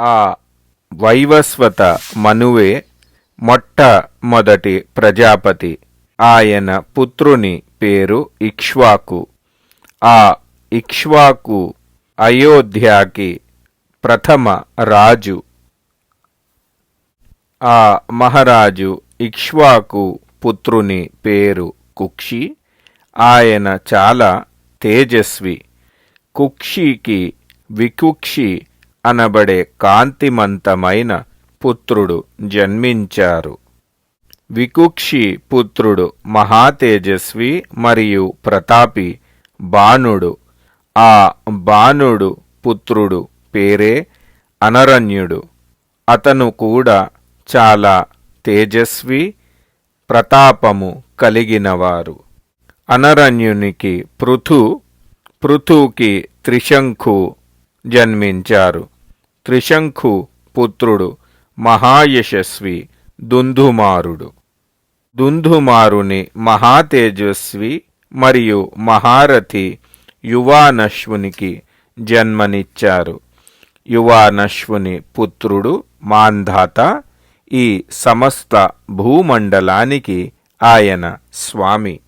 ఆ వైవస్వత మనువే మొట్టమొదటి ప్రజాపతి. ఆయన పుత్రుని పేరు ఇక్ష్వాకు. ఆ ఇక్ష్వాకు అయోధ్యాకి ప్రథమ రాజు. ఆ మహారాజు ఇక్ష్వాకు పుత్రుని పేరు కుక్షి. ఆయన చాలా తేజస్వి. కుక్షికి వికుక్షి అనబడే కాంతిమంతమైన పుత్రుడు జన్మించారు. వికుక్షి పుత్రుడు మహాతేజస్వి మరియు ప్రతాపి బాణుడు. ఆ బాణుడు పుత్రుడు పేరే అనరణ్యుడు. అతను కూడా చాలా తేజస్వి ప్రతాపము కలిగినవారు. అనరణ్యునికి పృథు పృథుకి త్రిశంఖు జన్మించారు. త్రిశంఖు పుత్రుడు మహాయశస్వి దుంధుమారుడు దుంధుమారుని మహాతేజస్వి మరియు మహారథి యువానశ్వునికి జన్మనిచ్చారు. యువానశ్వుని పుత్రుడు మాంధాత ఈ సమస్త భూమండలానికి ఆయన స్వామి.